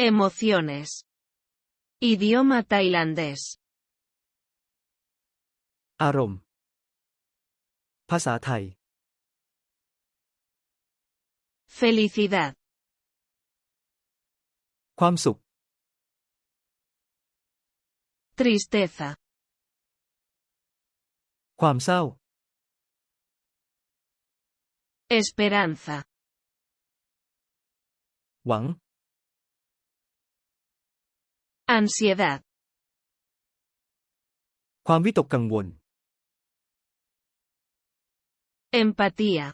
Emociones. Idioma tailandés. Arom. Thai. Felicidad. ความสุข Tristeza. ความเศร้า Esperanza. ansiedad ความวิตกกังวล empatía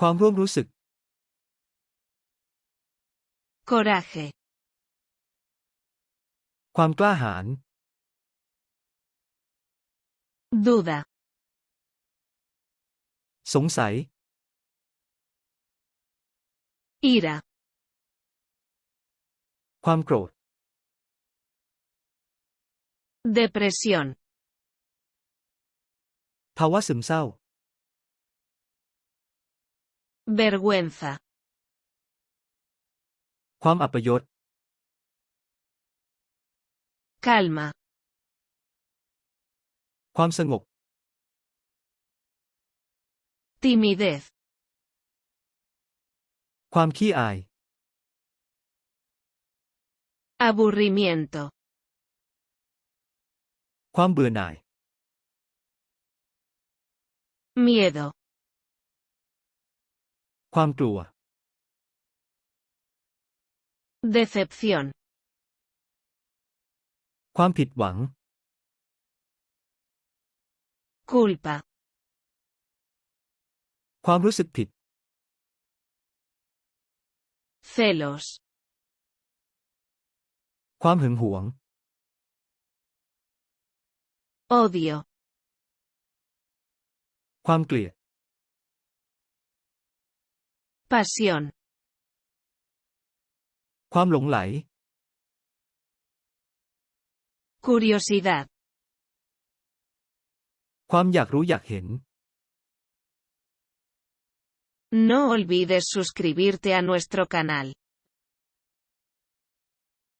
ความร่วมรู้สึก coraje ความกล้าหาญ duda สงสัย ira ความโกรธ depresión ภาวะซึมเศร้า vergüenza ความอัปยศ calma ความสงบ timidez ความขี้อาย Aburrimiento. ความเบื่อหน่าย Miedo. tua. Decepción. ความผิดหวัง Culpa. pit. Celos. ความหึงหวง odio ความเกลียด pasión ความหลงไหล curiosidad ความอยากรู้อยากเห็น No olvides suscribirte a nuestro canal.